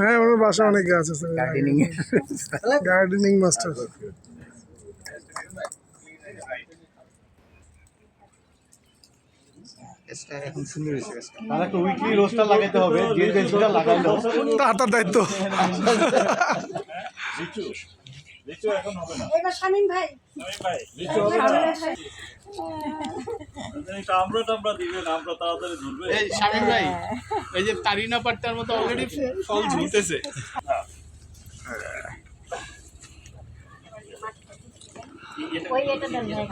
হ্যাঁ ওর বাসা অনেক গাছ আছে। গার্ডেনিং গার্ডেনিং মাস্টার তার দায়িত্ব। এবার শামীম ভাই। আমরা টামরা দিবেন আমরা তাড়াতাড়ি ধরবে। এই শামীম ভাই এই যে তারিনা পাট্টার মতো অলরেডি ফল ঝুলতেছে।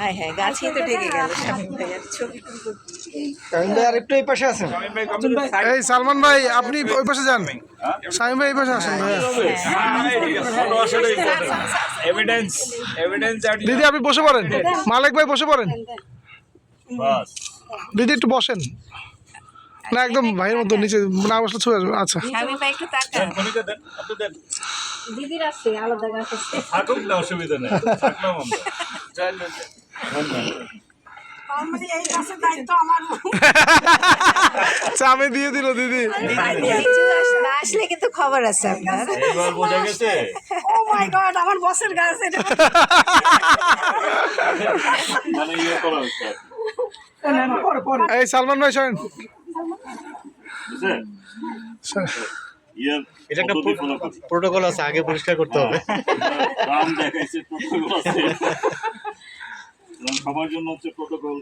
হ্যাঁ হ্যাঁ গাছই তো ঢেকে গেল শামীম ভাই আর ছবি। তুলবো ভাই আর একটু এই পাশে আছেন? এই সালমান ভাই আপনি ওই পাশে যান। শামিম ভাই এই পাশে আসেন ভাইয়া। এভিডেন্স এভিডেন্স দিদি আপনি বসে পড়েন। মালিক ভাই বসে পড়েন। দিদি একটু বসেন। না একদম ভাইয়ের মতো নিচে না বসলে ছুঁয়ে আসবে। আচ্ছা। দিদির আছে আলাদা গাছ আছে। থাকুক না অসুবিধা নেই। চামে দিয়ে দিল দিদি। না আসলে কিন্তু খবর আছে আপনার। বোঝা গেছে? ও মাই গড আমার বসের গাছ এটা। মানে ইয়ে এই সালমান ভাই শোনেন। এটা একটা। প্রোটোকল আছে আগে পরিষ্কার করতে হবে। দেখাইছে প্রোটোকল আছে। সুতরাং সবার জন্য হচ্ছে প্রোটোকল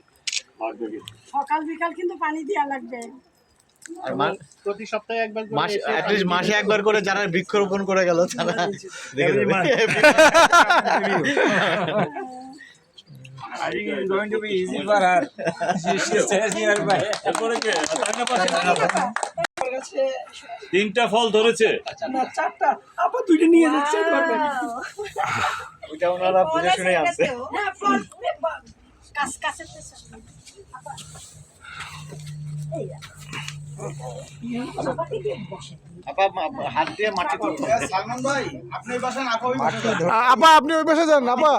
লাগবে সকাল বিকাল কিন্তু পানি দেওয়া লাগবে। আর প্রতি সপ্তাহে একবার করে মাসে এসে অ্যাটলিস্ট মাসে একবার করে যারা বৃক্ষরোপণ করে গেল তারা। তিনটা ফল ধরেছে। ওনারা বুঝে শুনে আনছে হ্যাঁ ফল ওরে বা- গাছ গাছের পেছনে। আপা মা- হাত দিয়ে মাটি করতে আ- আপা আপনি ওই পাশে যান আপা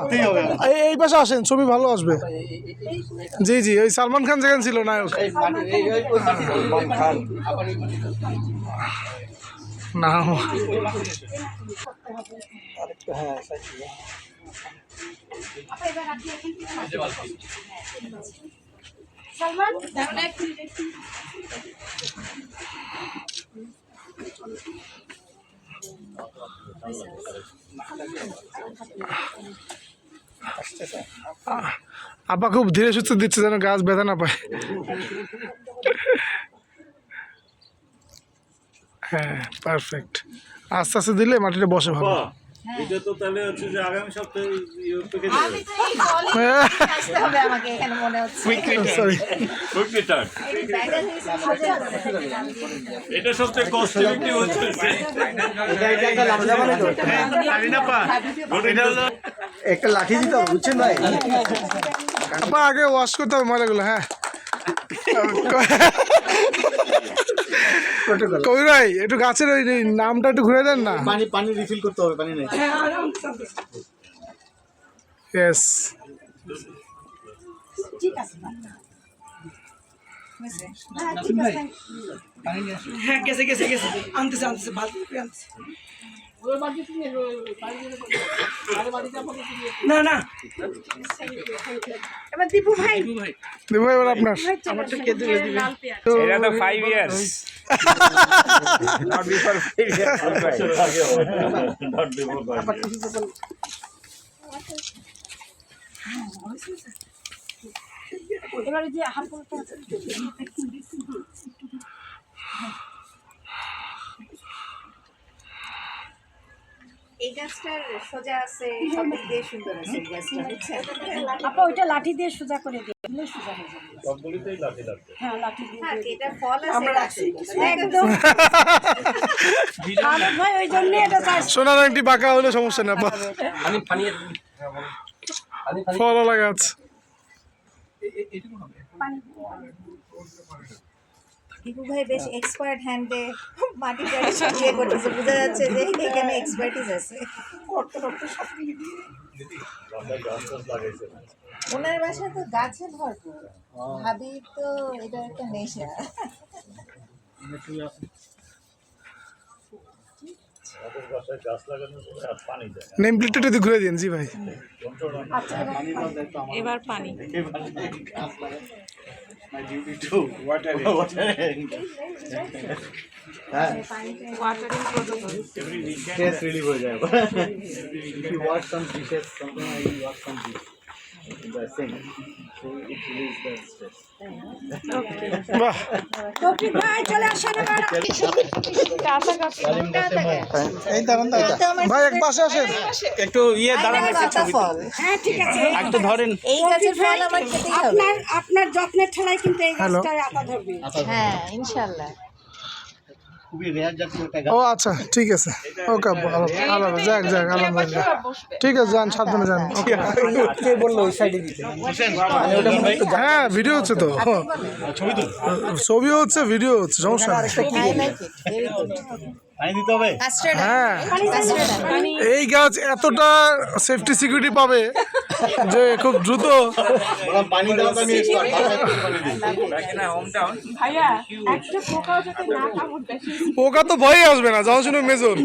এই এই পাশে আসেন ছবি ভালো আসবে জি জি ওই সালমান খান যেখানে ছিল নায়ক না। আপা খুব ধীরে সুস্থ দিচ্ছে যেন গাছ ব্যথা না পায়। হ্যাঁ পারফেক্ট আস্তে আস্তে দিলে মাটিটা বসে ভালো। এটা তো তাহলে হচ্ছে যে আগামী সপ্তাহে ইয়ে আমি তো এই জলই আসতে হবে আমাকে এখানে মনে হচ্ছে। সরি। এটা তারিনা পা। এটা হলো একটা লাঠি দিতে হবে বুঝছেন ভাই? আপা আগে ওয়াশ করতে হবে ময়লাগুলো হ্যাঁ। কবির ভাই একটু গাছের ওই ওই নামটা একটু ঘুরে দেন না? পানি পানি রিফিল করতে হবে পানি নেই। ইয়েস ঠিক আছে হ্যাঁ ঠিক আছে হ্যাঁ গেছে গেছে গেছে আনতেছে আনতেছে বালতি করে আনতেছে না না এবার দীপু ভাই দেবো এবার আপনার আমারটা কে দিলে দিবে লাল পেয়ারা এটা তো five years not before five years not before এবারে যে হাত এই গাছটার সোজা আছে সব দিক দিয়ে সুন্দর আছে এই গাছটা বুঝছেন? আপা ওইটা লাঠি দিয়ে সোজা করে দিলে সোজা হয়ে যাবে। সবগুলিতেই লাঠি লাগবে। হ্যাঁ লাঠি দিয়ে এটা ফল আছে গাছে। একদম। আরে ভাই ওই জন্য এটা সোনার আংটি বাঁকা হলে সমস্যা না আপা। ফলওয়ালা গাছ। দীপু ভাই বেশ এক্সপার্ট হ্যান্ডে মাটি ইয়ে করতেছে। বোঝা যাচ্ছে যে এখানে এক্সপার্টিস আছে। ওনার বাসায় তো গাছে ভরপুর। ভাবি তো এটা একটা নেশা। নেম প্লেটটা একটু ঘুরে দিন জি ভাই এবার পানি Stress relief হয়ে যায় if you wash some dishes something like you wash some dish the sink so it release the stress. বাহ তৌফিক ভাই চলে আসেন এবার এই দাঁড়ান দাঁড়ান। ভাই এক পাশে আসেন। একটু ইয়ে দাঁড়ান হ্যাঁ ঠিক আছে একটু ধরেন। এই গাছের ফল আমার খেতেই হবে আপনার আপনার যত্নের ঠেলায় কিন্তু এই হ্যালো। আতা ধরবে। হ্যাঁ ইনশাল্লাহ। খুবই রেয়ার জাতীয় ও আচ্ছা ঠিক আছে। ওকে ভালো আলাদা যাক যাক আলহামদুলিল্লাহ ঠিক আছে যান সাবধানে যান। ওকে। কে বলল ওই সাইডে দিতে? হ্যাঁ ভিডিও হচ্ছে তো। ছবিও হচ্ছে ভিডিও হচ্ছে সমস্যা হ্যাঁ। এই গাছ এতটা সেফটি সিকিউরিটি পাবে যে খুব দ্রুত পোকা তো ভয়ে আসবে না যখন শুনে মেজর।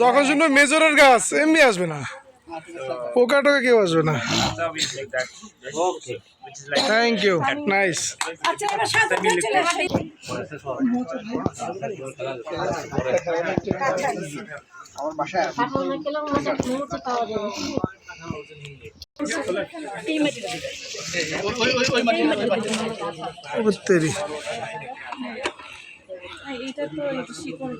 যখন শুনে মেজরের গাছ এমনি আসবে না। পোকা টোকা কেউ আসবে না। থ্যাংক ইউ নাইস তেরি তো শিকড়